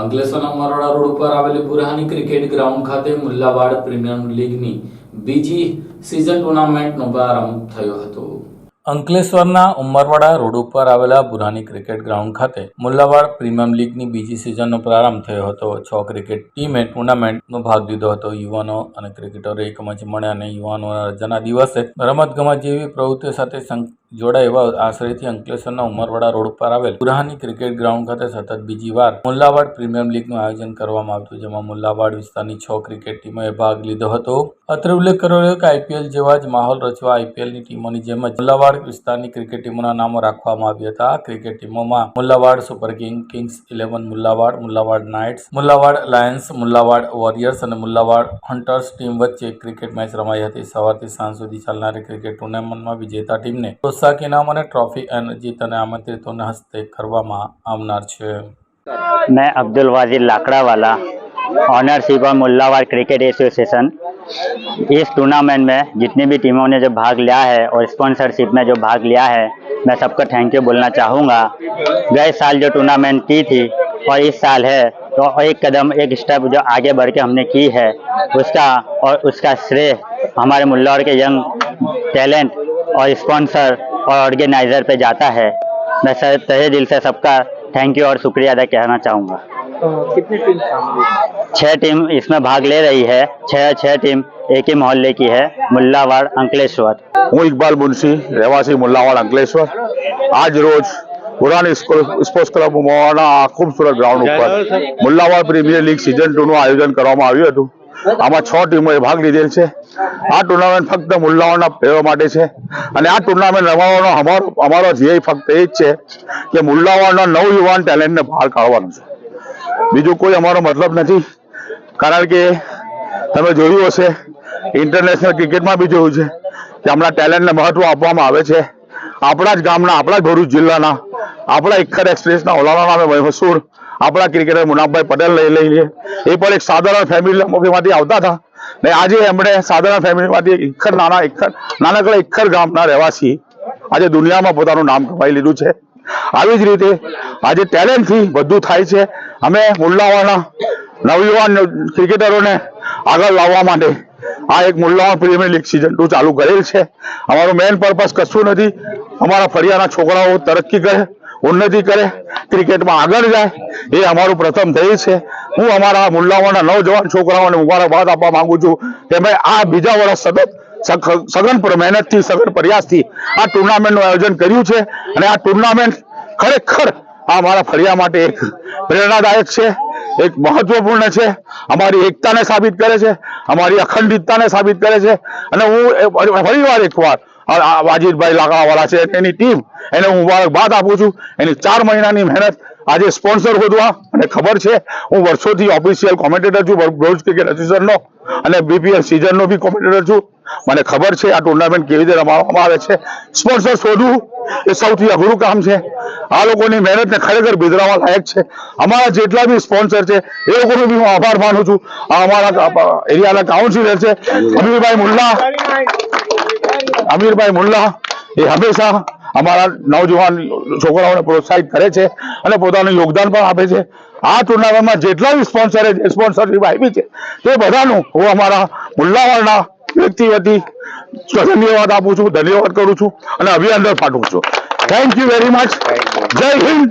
અંકલેશ્વરના મરોડા રોડ ઉપર આવેલી બુરહાની ક્રિકેટ ગ્રાઉન્ડ ખાતે મુલ્લાવાડ પ્રીમિયર લીગની બીજી સિઝન ટુર્નામેન્ટનો પ્રારંભ થયો હતો. અંકલેશ્વરના ઉમરવાડા રોડ ઉપર આવેલા બુરાની ક્રિકેટ ગ્રાઉન્ડ ખાતે મુલ્લાવાડ પ્રીમિયમ લીગની બીજી સિઝનનો પ્રારંભ થયો હતો. છ ક્રિકેટ ટીમે ટુર્નામેન્ટનો ભાગ લીધો હતો. યુવાનો અને ક્રિકેટરો એક મંચ મળ્યા અને યુવાનોના રજાના દિવસે રમતગમત જેવી પ્રવૃત્તિઓ સાથે જોડાય એવા આશ્રયથી અંકલેશ્વરના ઉમરવાડા રોડ ઉપર આવેલ બુરહાની ક્રિકેટ ગ્રાઉન્ડ ખાતે સતત બીજી વાર મુલ્લાવાડ પ્રીમિયર લીગનું આયોજન કરવામાં આવ્યું જેમાં મુલ્લાવાડ વિસ્તારની છ ક્રિકેટ ટીમોએ ભાગ લીધો હતો. અત્રે ઉલ્લેખ કર્યો કે આઈપીએલ જેવા જ માહોલ રચવા આઈપીએલની ટીમોની જેમ જ મુલ્લાવાડ વિસ્તારની ક્રિકેટ ટીમોના નામો રાખવામાં આવ્યા હતા. Cricket ટીમોમાં Mullawad super king, kings eleven, Mullawad Mullawad knights, Mullawad lions, Mullawad warriors અને મુલ્લાવાડ હન્ટર્સ ટીમ વચ્ચે ક્રિકેટ મેચ રમાઈ હતી. સવારથી સાંજ સુધી ચાલનારી ક્રિકેટ ટુર્નામેન્ટમાં વિજેતા ટીમને પ્રોત્સાહક ઇનામ અને ટ્રોફી જીત અને આમંત્રિતોના હસ્તે કરવામાં આવનાર છે मैं अब्दुल वाजिद लाकड़ावाला ऑनरशिप और मुल्लावाड़ क्रिकेट एसोसिएशन इस टूर्नामेंट में जितनी भी टीमों ने जो भाग लिया है और स्पॉन्सरशिप में जो भाग लिया है मैं सबको थैंक यू बोलना चाहूँगा गए साल जो टूर्नामेंट की थी और इस साल है तो एक कदम एक स्टेप जो आगे बढ़ के हमने की है उसका और उसका श्रेय हमारे मुल्लावाड़ के यंग टैलेंट और स्पॉन्सर और ऑर्गेनाइजर पे जाता है मैं सर तहे दिल से सबका थैंक यू और शुक्रिया अदा कहना चाहूँगा अ, कितनी टीम शामिल है छह टीम इसमें भाग ले रही है छह छह टीम एक ही मोहल्ले की है मुल्लावाड़ अंकलेश्वर હું ઇકબાલ મુનશી રહેવાસી મુલ્લાવાડ અંકલેશ્વર આજ રોજ પુરાણી સ્કો- સ્પોર્ટ્સ ક્લબ મોવાના આ ખૂબસૂરત ગ્રાઉન્ડ ઉપર Mullawad premier league season two નું આયોજન કરવામાં આવ્યું હતું આમાં છ ટીમોએ ભાગ લીધેલ છે. આ ટુર્નામેન્ટ ફક્ત મુલ્લાઓના પ્લેયરો માટે છે. અને આ ટુર્નામેન્ટ રમાડવાનો અમારો અમારો ધ્યેય ફક્ત એ જ છે કે મુલ્લાઓના નવયુવાન ટેલેન્ટને બહાર કાઢવાનું છે. બીજું કોઈ અમારો મતલબ નથી. કારણ કે તમે જોયું હશે ઇન્ટરનેશનલ ક્રિકેટમાં બી જોયું છે કે હમણાં ટેલેન્ટને મહત્વ આપવામાં આવે છે. આપણા જ ગામના, આપણા જ ભરૂચ જિલ્લાના, આપણા ઇક્કર એક્સપ્રેસના ઓલાવાના મશહૂર આપણા ક્રિકેટર મુનાફભાઈ પટેલ લઈ લઈએ એ પણ એક સાધારણ ફેમિલીમાંથી આવતા હતા. ને આજે એમણે સાધારણ ફેમિલીમાંથી ઇખર નાના ઇખર, નાનકડા ઇખર ગામના રહેવાસી આજે દુનિયામાં પોતાનું નામ કમાઈ લીધું છે. આવી જ રીતે આજે ટેલેન્ટથી બધું થાય છે. અમે મુલ્લાવાના નવયુવાન ક્રિકેટરોને આગળ લાવવા માટે આ એક Mullawan premier league season two ચાલુ કરેલ છે. અમારો મેઇન પર્પસ કશું નથી. અમારા ફરિયાના છોકરાઓ તરક્કી કરે. ઉન્નતિ કરે, ક્રિકેટમાં આગળ જાય, એ અમારું પ્રથમ ધ્યેય છે. હું અમારા મુલ્લાઓના નવજવાન છોકરાઓને મુબારકબાદ આપવા માંગુ છું કે ભાઈ આ બીજા વર્ષ સતત સઘન મહેનતથી, સઘન પ્રયાસથી આ ટુર્નામેન્ટનું આયોજન કર્યું છે અને આ ટુર્નામેન્ટ ખરેખર આ અમારા ફરિયા માટે એક પ્રેરણાદાયક છે, એક મહત્વપૂર્ણ છે. અમારી એકતાને સાબિત કરે છે, અમારી અખંડિતતાને સાબિત કરે છે. અને હું ફરી વાર એકવાર વાજીદભાઈ લાકડાવાળા છે, એની ટીમ, એને હું મુબારકબાદ આપું છું. એની ચાર મહિનાની મહેનત, આજે સ્પોન્સર શોધવા અને ખબર છે, હું વર્ષોથી ઓફિશિયલ કોમેન્ટેટર છું ભરૂચ ક્રિકેટ એસોસિએશનનો અને બીપીએલ સિઝનનો બી કોમેન્ટેટર છું. મને ખબર છે, આ ટુર્નામેન્ટ કેવી રીતે રમાડવામાં આવે છે. સ્પોન્સર શોધવું એ સૌથી અઘરું કામ છે. આ લોકોની મહેનતને ખરેખર બિદરાવા લાયક છે. અમારા જેટલા બી સ્પોન્સર છે, એ લોકોનો બી હું આભાર માનું છું. આ અમારા એરિયાના કાઉન્સિલર છે અમીરભાઈ મુલ્લા અમીરભાઈ મુલ્લા એ હંમેશા અમારા નવજવાન છોકરાઓને પ્રોત્સાહિત કરે છે અને પોતાનું યોગદાન પણ આપે છે. આ ટુર્નામેન્ટમાં જેટલા બી સ્પોન્સરે સ્પોન્સરશીપ આપી છે તે બધાનું હું અમારા મુલ્લાવાળના વ્યક્તિ વતી ધન્યવાદ આપું છું ધન્યવાદ કરું છું અને અભિનંદન પાઠવું છું. થેન્ક યુ વેરી મચ જય હિન્દ.